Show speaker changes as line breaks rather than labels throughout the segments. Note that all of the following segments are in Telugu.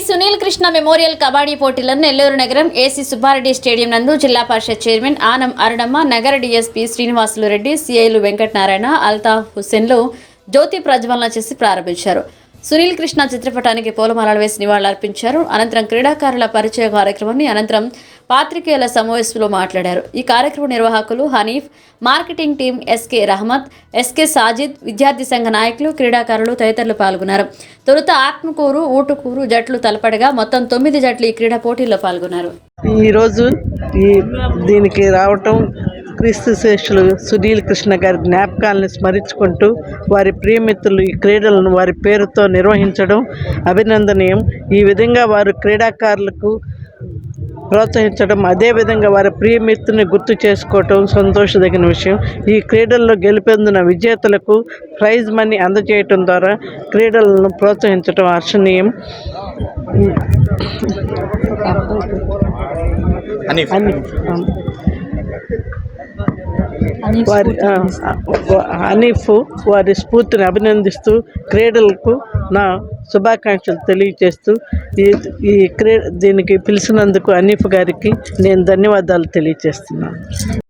సునీల్ కృష్ణ మెమోరియల్ కబడ్డీ పోటీలను నెల్లూరు నగరం ఏసీ సుబ్బారెడ్డి స్టేడియం నందు జిల్లా పరిషత్ చైర్మన్ ఆనం అరుణమ్మ నగర D S P Srinivasulu Reddy సిఐలు Venkatanarayana Altaf హుస్సేన్లు జ్యోతి ప్రజ్వలన చేసి ప్రారంభించారు. సునీల్ కృష్ణ చిత్రపటానికి పూలమాలలు వేసి నివాళులర్పించారు. అనంతరం క్రీడాకారుల పరిచయ కార్యక్రమాన్ని అనంతరం పాత్రికేయుల సమావేశంలో మాట్లాడారు. ఈ కార్యక్రమ నిర్వాహకులు Hanif marketing team SK Rahamat SK Sajid విద్యార్థి సంఘ నాయకులు క్రీడాకారులు తదితరులు పాల్గొన్నారు. తొలుత ఆత్మకూరు ఊటుకూరు జట్లు తలపడగా మొత్తం తొమ్మిది జట్లు ఈ క్రీడా పోటీల్లో పాల్గొన్నారు.
ఈరోజు ఈ దీనికి రావటం క్రీస్తు శ్రేష్ఠులు సునీల్ కృష్ణ గారి జ్ఞాపకాలను స్మరించుకుంటూ వారి ప్రియమిత్రులు ఈ క్రీడలను వారి పేరుతో నిర్వహించడం అభినందనీయం. ఈ విధంగా వారు క్రీడాకారులకు ప్రోత్సహించడం అదేవిధంగా వారి ప్రియమిత్రుని గుర్తు చేసుకోవటం సంతోషదగిన విషయం. ఈ క్రీడల్లో గెలుపొందిన విజేతలకు ప్రైజ్ మనీ అందజేయటం ద్వారా క్రీడలను ప్రోత్సహించడం హర్షణీయం అని వారి హనీఫ్ వారి స్ఫూర్తిని అభినందిస్తూ క్రీడలకు నా శుభాకాంక్షలు తెలియజేస్తూ ఈ ఈ క్రీ దీనికి పిలిచినందుకు హనీఫ్ గారికి నేను ధన్యవాదాలు తెలియజేస్తున్నాను.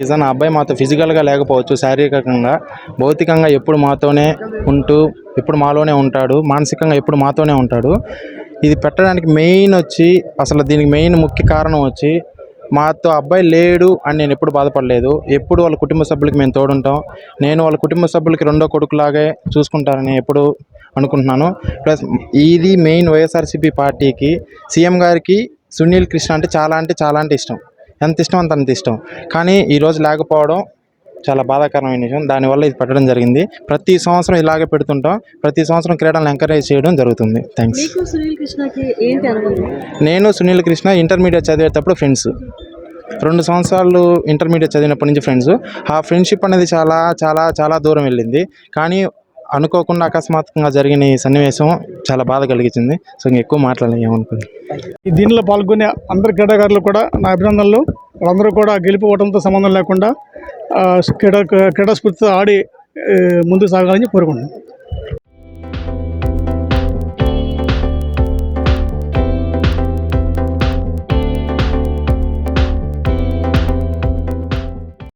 నిజాన్ని ఆ అబ్బాయి మాతో ఫిజికల్గా లేకపోవచ్చు శారీరకంగా భౌతికంగా ఎప్పుడు మాతోనే ఉంటూ ఎప్పుడు మాలోనే ఉంటాడు మానసికంగా ఎప్పుడు మాతోనే ఉంటాడు. ఇది పెట్టడానికి మెయిన్ వచ్చి అసలు దీనికి మెయిన్ ముఖ్య కారణం వచ్చి మాతో అబ్బాయి లేడు అని నేను ఎప్పుడు బాధపడలేదు. ఎప్పుడు వాళ్ళ కుటుంబ సభ్యులకి మేము తోడుంటాం. నేను వాళ్ళ కుటుంబ సభ్యులకి రెండో కొడుకులాగే చూసుకుంటానని ఎప్పుడు అనుకుంటున్నాను. ప్లస్ ఇది మెయిన్ వైఎస్ఆర్సీపీ పార్టీకి సీఎం గారికి సునీల్ కృష్ణ అంటే చాలా అంటే చాలా అంటే ఇష్టం. ఎంత ఇష్టం అంత అంత ఇష్టం. కానీ ఈరోజు లేకపోవడం చాలా బాధాకరమైన విషయం. దానివల్ల ఇది పెట్టడం జరిగింది. ప్రతి సంవత్సరం ఇలాగే పెడుతుంటాం. ప్రతి సంవత్సరం క్రీడలను ఎంకరేజ్ చేయడం జరుగుతుంది. థ్యాంక్స్
మీకు సునీల్ కృష్ణకి ఏంటి అనుభవం?
నేను సునీల్ కృష్ణ ఇంటర్మీడియట్ చదివేటప్పుడు ఫ్రెండ్స్. రెండు సంవత్సరాలు ఇంటర్మీడియట్ చదివినప్పటి నుంచి ఫ్రెండ్స్. ఆ ఫ్రెండ్షిప్ అనేది చాలా చాలా చాలా దూరం వెళ్ళింది. కానీ అనుకోకుండా అకస్మాత్తుగా జరిగిన ఈ సన్నివేశం చాలా బాధ కలిగించింది. సో ఎక్కువ మాట్లాడలేమనుకుంది
ఈ దీనిలో పాల్గొనే అందరి క్రీడాకారులు కూడా నా అభినందనలు. వాళ్ళందరూ కూడా గెలుపు సంబంధం లేకుండా క్రీడా క్రీడాస్ఫూర్తితో ఆడి ముందుకు సాగాలని కోరుకుంటున్నాను